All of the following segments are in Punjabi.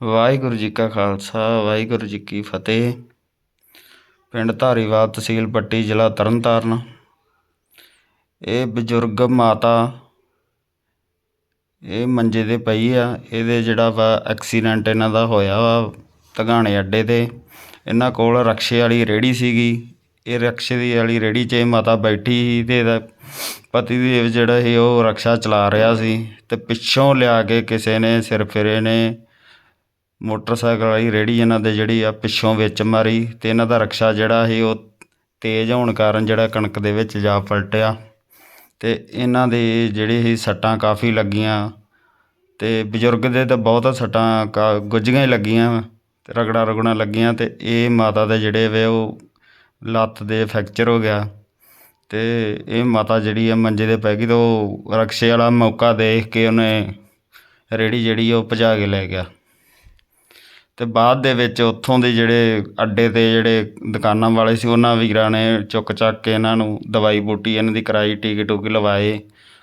ਵਾਹਿਗੁਰੂ ਜੀ ਕਾ ਖਾਲਸਾ, ਵਾਹਿਗੁਰੂ ਜੀ ਕੀ ਫਤਿਹ। ਪਿੰਡ ਧਾਰੀਵਾਲ ਤਹਿਸੀਲ ਪੱਟੀ, ਜ਼ਿਲ੍ਹਾ ਤਰਨਤਾਰਨ। ਇਹ ਬਜ਼ੁਰਗ ਮਾਤਾ, ਇਹ ਮੰਜੇ 'ਤੇ ਪਈ ਆ। ਇਹਦੇ ਜਿਹੜਾ ਵਾ ਐਕਸੀਡੈਂਟ ਇਹਨਾਂ ਦਾ ਹੋਇਆ ਵਾ ਤਗਾਣੇ ਅੱਡੇ 'ਤੇ। ਇਹਨਾਂ ਕੋਲ ਰਕਸ਼ੇ ਵਾਲੀ ਰੇਹੜੀ ਸੀਗੀ। ਇਹ ਰਕਸ਼ੇ ਦੀ ਵਾਲੀ ਰੇਹੜੀ 'ਚ ਇਹ ਮਾਤਾ ਬੈਠੀ ਸੀ ਅਤੇ ਇਹਦਾ ਪਤੀ ਦੇਵ ਜਿਹੜਾ ਸੀ ਉਹ ਰਕਸ਼ਾ ਚਲਾ ਰਿਹਾ ਸੀ ਅਤੇ ਪਿੱਛੋਂ ਲਿਆ ਕੇ ਕਿਸੇ ਨੇ ਸਿਰ ਫੇਰੇ ਨੇ ਮੋਟਰਸਾਈਕਲ ਵਾਲੀ ਰੇਹੜੀ ਇਹਨਾਂ ਦੇ ਜਿਹੜੀ ਆ ਪਿੱਛੋਂ ਵਿੱਚ ਮਾਰੀ ਅਤੇ ਇਹਨਾਂ ਦਾ ਰਕਸ਼ਾ ਜਿਹੜਾ ਸੀ ਉਹ ਤੇਜ਼ ਹੋਣ ਕਾਰਨ ਜਿਹੜਾ ਕਣਕ ਦੇ ਵਿੱਚ ਜਾ ਪਲਟਿਆ। ਅਤੇ ਇਹਨਾਂ ਦੇ ਜਿਹੜੇ ਸੀ ਸੱਟਾਂ ਕਾਫੀ ਲੱਗੀਆਂ ਅਤੇ ਬਜ਼ੁਰਗ ਦੇ ਤਾਂ ਬਹੁਤ ਸੱਟਾਂ ਕਾ ਗੁੱਝੀਆਂ ਹੀ ਲੱਗੀਆਂ ਅਤੇ ਰਗੜਾਂ ਰੁਗੜਾਂ ਲੱਗੀਆਂ ਅਤੇ ਇਹ ਮਾਤਾ ਦੇ ਜਿਹੜੇ ਵੇ ਉਹ ਲੱਤ ਦੇ ਫ੍ਰੈਕਚਰ ਹੋ ਗਿਆ ਅਤੇ ਇਹ ਮਾਤਾ ਜਿਹੜੀ ਆ ਮੰਜੇ 'ਤੇ ਪੈ ਗਈ ਤਾਂ ਉਹ ਰਕਸ਼ੇ ਵਾਲਾ ਮੌਕਾ ਦੇਖ ਕੇ ਉਹਨੇ ਰੇਹੜੀ ਜਿਹੜੀ ਉਹ ਭਜਾ ਕੇ ਲੈ ਗਿਆ। ਅਤੇ ਬਾਅਦ ਦੇ ਵਿੱਚ ਉੱਥੋਂ ਦੇ ਜਿਹੜੇ ਅੱਡੇ 'ਤੇ ਜਿਹੜੇ ਦੁਕਾਨਾਂ ਵਾਲੇ ਸੀ, ਉਹਨਾਂ ਵੀਰਾਂ ਨੇ ਚੁੱਕ ਚੱਕ ਕੇ ਇਹਨਾਂ ਨੂੰ ਦਵਾਈ ਬੂਟੀ, ਇਹਨਾਂ ਦੀ ਕਰਾਈ ਟੀਕੇ ਟੂਕੇ ਲਵਾਏ।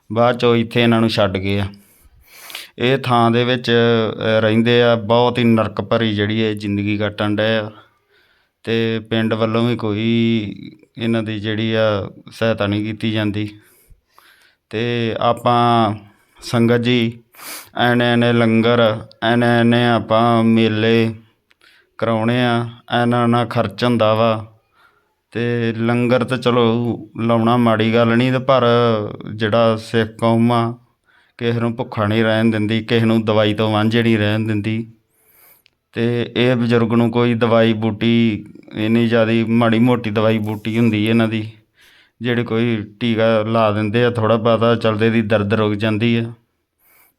ਬਾਅਦ 'ਚੋਂ ਇੱਥੇ ਇਹਨਾਂ ਨੂੰ ਛੱਡ ਗਏ ਆ। ਇਹ ਥਾਂ ਦੇ ਵਿੱਚ ਰਹਿੰਦੇ ਆ, ਬਹੁਤ ਹੀ ਨਰਕ ਭਰੀ ਜਿਹੜੀ ਇਹ ਜ਼ਿੰਦਗੀ ਕੱਟਣ ਡਏ ਆ। ਅਤੇ ਪਿੰਡ ਵੱਲੋਂ ਵੀ ਕੋਈ ਇਹਨਾਂ ਦੀ ਜਿਹੜੀ ਆ ਸਹਾਇਤਾ ਨਹੀਂ ਕੀਤੀ ਜਾਂਦੀ। ਅਤੇ ਆਪਾਂ ਸੰਗਤ ਜੀ ਐਨੇ ਐਨੇ ਲੰਗਰ, ਐਨੇ ਐਨੇ ਆਪਾਂ ਮੇਲੇ ਕਰਾਉਣੇ ਆ, ਐਨਾ ਐਨਾ ਖਰਚ ਹੁੰਦਾ ਵਾ। ਅਤੇ ਲੰਗਰ ਤਾਂ ਚਲੋ ਲਾਉਣਾ ਮਾੜੀ ਗੱਲ ਨਹੀਂ ਤੇ ਪਰ ਜਿਹੜਾ ਸਿੱਖ ਕੌਮ ਆ, ਕਿਸੇ ਨੂੰ ਭੁੱਖਾ ਨਹੀਂ ਰਹਿਣ ਦਿੰਦੀ, ਕਿਸੇ ਨੂੰ ਦਵਾਈ ਤੋਂ ਵਾਂਝੇ ਨਹੀਂ ਰਹਿਣ ਦਿੰਦੀ। ਅਤੇ ਇਹ ਬਜ਼ੁਰਗ ਨੂੰ ਕੋਈ ਦਵਾਈ ਬੂਟੀ, ਇੰਨੀ ਜ਼ਿਆਦਾ ਮਾੜੀ ਮੋਟੀ ਦਵਾਈ ਬੂਟੀ ਹੁੰਦੀ ਇਹਨਾਂ ਦੀ, ਜਿਹੜੇ ਕੋਈ ਟੀਕਾ ਲਾ ਦਿੰਦੇ ਆ, ਥੋੜ੍ਹਾ ਬਹੁਤਾ ਚਲਦੇ ਦੀ ਦਰਦ ਰੁਕ ਜਾਂਦੀ ਆ।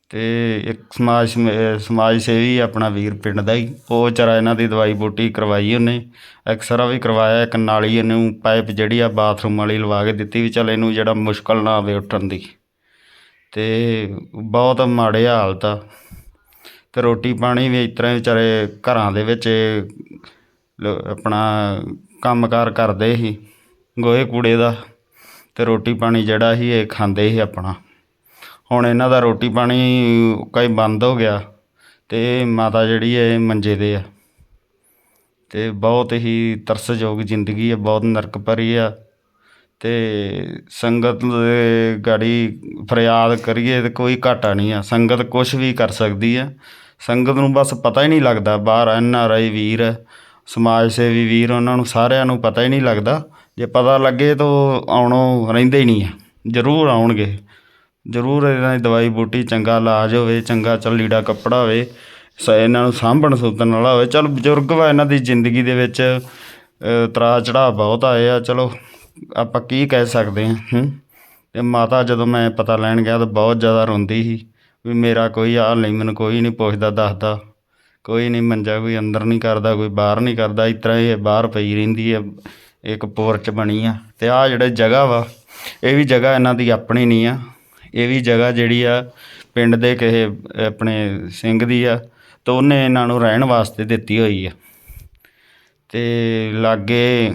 ਅਤੇ ਇੱਕ ਸਮਾਜ ਸਮੇ- ਸਮਾਜ ਸੇਵੀ ਆਪਣਾ ਵੀਰ ਪਿੰਡ ਦਾ ਹੀ। ਉਹ ਵਿਚਾਰਾ ਇਹਨਾਂ ਦੀ ਦਵਾਈ ਬੂਟੀ ਕਰਵਾਈ ਉਹਨੇ। ਐਕਸਰਾ ਵੀ ਕਰਵਾਇਆ, ਇੱਕ ਨਾਲੀ ਇਹਨੂੰ ਪਾਈਪ ਜਿਹੜੀ ਆ ਬਾਥਰੂਮ ਵਾਲੀ ਲਵਾ ਕੇ ਦਿੱਤੀ ਵੀ ਚੱਲ ਇਹਨੂੰ ਜਿਹੜਾ ਮੁਸ਼ਕਲ ਨਾ ਆਵੇ ਉੱਠਣ ਦੀ। ਅਤੇ ਬਹੁਤ ਮਾੜੇ ਹਾਲਤ ਆ। ਅਤੇ ਰੋਟੀ ਪਾਣੀ ਵੀ ਇਸ ਤਰ੍ਹਾਂ ਹੀ ਵਿਚਾਰੇ ਘਰਾਂ ਦੇ ਵਿੱਚ ਲ- ਆਪਣਾ ਕੰਮਕਾਰ ਕਰਦੇ ਸੀ ਗੋਹੇ ਕੂੜੇ ਦਾ। ਅਤੇ ਰੋਟੀ ਪਾਣੀ ਜਿਹੜਾ ਸੀ ਇਹ ਖਾਂਦੇ ਸੀ ਆਪਣਾ। ਹੁਣ ਇਹਨਾਂ ਦਾ ਰੋਟੀ ਪਾਣੀ ਕਈ ਬੰਦ ਹੋ ਗਿਆ ਅਤੇ ਮਾਤਾ ਜਿਹੜੀ ਹੈ ਇਹ ਮੰਜੇ 'ਤੇ ਆ। ਅਤੇ ਬਹੁਤ ਹੀ ਤਰਸਯੋਗ ਜ਼ਿੰਦਗੀ ਹੈ, ਬਹੁਤ ਨਰਕ ਭਰੀ ਆ। ਅਤੇ ਸੰਗਤ ਦੇ ਗਾੜੀ ਫਰਿਆਦ ਕਰੀਏ ਤਾਂ ਕੋਈ ਘਾਟਾ ਨਹੀਂ ਆ। ਸੰਗਤ ਕੁਛ ਵੀ ਕਰ ਸਕਦੀ ਆ। ਸੰਗਤ ਨੂੰ ਬਸ ਪਤਾ ਹੀ ਨਹੀਂ ਲੱਗਦਾ, ਬਾਹਰ ਐਨ ਆਰ ਆਈ ਵੀਰ, ਸਮਾਜ ਸੇਵੀ ਵੀਰ, ਉਹਨਾਂ ਨੂੰ ਸਾਰਿਆਂ ਨੂੰ ਪਤਾ ਹੀ ਨਹੀਂ ਲੱਗਦਾ। ਜੇ ਪਤਾ ਲੱਗੇ ਤਾਂ ਉਹ ਆਉਣੋਂ ਰਹਿੰਦੇ ਹੀ ਨਹੀਂ ਆ। ਜ਼ਰੂਰ ਆਉਣਗੇ। ਜ਼ਰੂਰ ਇਹਨਾਂ ਦੀ ਦਵਾਈ ਬੂਟੀ ਚੰਗਾ ਇਲਾਜ ਹੋਵੇ, ਚੰਗਾ ਚੱਲੀੜਾ ਕੱਪੜਾ ਹੋਵੇ, ਸ ਇਹਨਾਂ ਨੂੰ ਸਾਂਭਣ ਸੁੱਤਣ ਵਾਲਾ ਹੋਵੇ। ਚਲ ਬਜ਼ੁਰਗ ਵਾ, ਇਹਨਾਂ ਦੀ ਜ਼ਿੰਦਗੀ ਦੇ ਵਿੱਚ ਉਤਰਾਅ ਚੜਾਅ ਬਹੁਤ ਆਏ ਆ। ਚਲੋ, ਆਪਾਂ ਕੀ ਕਹਿ ਸਕਦੇ ਹਾਂ, ਹੂੰ? ਮਾਤਾ ਜਦੋਂ ਮੈਂ ਪਤਾ ਲੈਣ ਗਿਆ ਤਾਂ ਬਹੁਤ ਜ਼ਿਆਦਾ ਰੋਂਦੀ ਸੀ ਵੀ ਮੇਰਾ ਕੋਈ ਹਾਲ ਨਹੀਂ, ਮੈਨੂੰ ਕੋਈ ਨਹੀਂ ਪੁੱਛਦਾ, ਦੱਸਦਾ। ਕੋਈ ਨਹੀਂ ਮੰਜਾ ਕੋਈ ਅੰਦਰ ਨਹੀਂ ਕਰਦਾ, ਕੋਈ ਬਾਹਰ ਨਹੀਂ ਕਰਦਾ। ਇਸ ਤਰ੍ਹਾਂ ਇਹ ਬਾਹਰ ਪਈ ਰਹਿੰਦੀ ਹੈ, ਇੱਕ ਪੋਰਚ ਬਣੀ ਆ। ਅਤੇ ਆਹ ਜਿਹੜੇ ਜਗ੍ਹਾ ਵਾ, ਇਹ ਵੀ ਜਗ੍ਹਾ ਇਹਨਾਂ ਦੀ ਆਪਣੀ ਨਹੀਂ ਆ। ਇਹ ਵੀ ਜਗ੍ਹਾ ਜਿਹੜੀ ਆ ਪਿੰਡ ਦੇ ਕਿਸੇ, ਆਪਣੇ ਸਿੰਘ ਦੀ ਆ, ਤਾਂ ਉਹਨੇ ਇਹਨਾਂ ਨੂੰ ਰਹਿਣ ਵਾਸਤੇ ਦਿੱਤੀ ਹੋਈ ਆ। ਅਤੇ ਲਾਗੇ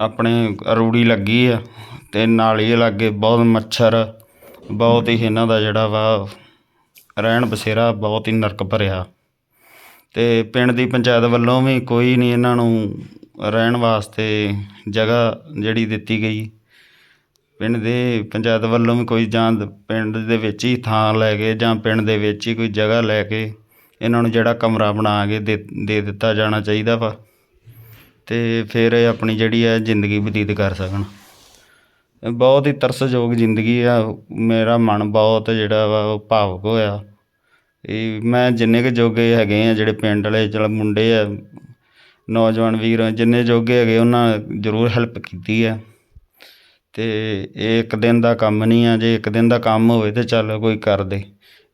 ਆਪਣੇ ਰੂੜੀ ਲੱਗੀ ਆ ਅਤੇ ਨਾਲੀ ਲਾਗੇ ਬਹੁਤ ਮੱਛਰ, ਬਹੁਤ ਹੀ ਇਹਨਾਂ ਦਾ ਜਿਹੜਾ ਵਾ, ਰਹਿਣ ਬਸੇਰਾ ਬਹੁਤ ਹੀ ਨਰਕ ਭਰਿਆ। ਅਤੇ ਪਿੰਡ ਦੀ ਪੰਚਾਇਤ ਵੱਲੋਂ ਵੀ ਕੋਈ ਨਹੀਂ ਇਹਨਾਂ ਨੂੰ ਰਹਿਣ ਵਾਸਤੇ ਜਗ੍ਹਾ ਜਿਹੜੀ ਦਿੱਤੀ ਗਈ। ਪਿੰਡ ਦੇ ਪੰਚਾਇਤ ਵੱਲੋਂ ਵੀ ਕੋਈ ਜਾਂ ਪਿੰਡ ਦੇ ਵਿੱਚ ਹੀ ਥਾਂ ਲੈ ਕੇ ਜਾਂ ਪਿੰਡ ਦੇ ਵਿੱਚ ਹੀ ਕੋਈ ਜਗ੍ਹਾ ਲੈ ਕੇ ਇਹਨਾਂ ਨੂੰ ਜਿਹੜਾ ਕਮਰਾ ਬਣਾ ਕੇ ਦੇ ਦੇ ਦਿੱਤਾ ਜਾਣਾ ਚਾਹੀਦਾ ਵਾ ਅਤੇ ਫਿਰ ਇਹ ਆਪਣੀ ਜਿਹੜੀ ਹੈ ਜ਼ਿੰਦਗੀ ਬਤੀਤ ਕਰ ਸਕਣ। ਬਹੁਤ ਹੀ ਤਰਸਯੋਗ ਜ਼ਿੰਦਗੀ ਆ। ਮੇਰਾ ਮਨ ਬਹੁਤ ਜਿਹੜਾ ਵਾ ਉਹ ਭਾਵੁਕ ਹੋਇਆ। ਇਹ ਮੈਂ ਜਿੰਨੇ ਕੁ ਜੋਗੇ ਹੈਗੇ ਆ ਜਿਹੜੇ ਪਿੰਡ ਵਾਲੇ, ਚਲ ਮੁੰਡੇ ਆ, ਨੌਜਵਾਨ ਵੀਰ ਜਿੰਨੇ ਜੋਗੇ ਹੈਗੇ ਉਹਨਾਂ ਜ਼ਰੂਰ ਹੈਲਪ ਕੀਤੀ ਹੈ ਅਤੇ ਇਹ ਇੱਕ ਦਿਨ ਦਾ ਕੰਮ ਨਹੀਂ ਆ, ਜੇ ਇੱਕ ਦਿਨ ਦਾ ਕੰਮ ਹੋਵੇ ਤਾਂ ਚੱਲ ਕੋਈ ਕਰ ਦੇ।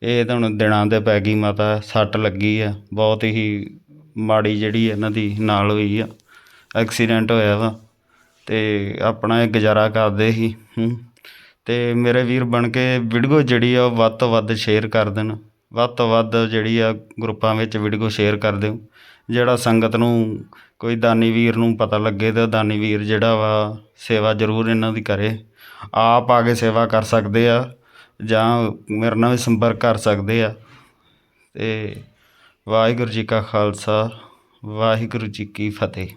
ਇਹ ਤਾਂ ਹੁਣ ਦਿਨਾਂ 'ਤੇ ਪੈ ਗਈ, ਮਾਤਾ ਸੱਟ ਲੱਗੀ ਆ, ਬਹੁਤ ਹੀ ਮਾੜੀ ਜਿਹੜੀ ਇਹਨਾਂ ਦੀ ਨਾਲ ਹੋਈ ਆ, ਐਕਸੀਡੈਂਟ ਹੋਇਆ ਵਾ ਅਤੇ ਆਪਣਾ ਇਹ ਗੁਜ਼ਾਰਾ ਕਰਦੇ ਸੀ ਅਤੇ ਮੇਰੇ ਵੀਰ ਬਣ ਕੇ ਵੀਡੀਓ ਜਿਹੜੀ ਆ ਉਹ ਵੱਧ ਤੋਂ ਵੱਧ ਸ਼ੇਅਰ ਕਰ ਦੇਣ। ਵੱਧ ਤੋਂ ਵੱਧ ਜਿਹੜੀ ਆ ਗਰੁੱਪਾਂ ਵਿੱਚ ਵੀਡੀਓ ਸ਼ੇਅਰ ਕਰ ਦਿਓ। ਜਿਹੜਾ ਸੰਗਤ ਨੂੰ ਕੋਈ ਦਾਨੀ ਵੀਰ ਨੂੰ ਪਤਾ ਲੱਗੇ ਤਾਂ ਦਾਨੀ ਵੀਰ ਜਿਹੜਾ ਵਾ ਸੇਵਾ ਜ਼ਰੂਰ ਇਹਨਾਂ ਦੀ ਕਰੇ। ਆਪ ਆ ਕੇ ਸੇਵਾ ਕਰ ਸਕਦੇ ਆ ਜਾਂ ਮੇਰੇ ਨਾਲ ਵੀ ਸੰਪਰਕ ਕਰ ਸਕਦੇ ਆ। ਅਤੇ ਵਾਹਿਗੁਰੂ ਜੀ ਕਾ ਖਾਲਸਾ, ਵਾਹਿਗੁਰੂ ਜੀ ਕੀ ਫਤਿਹ।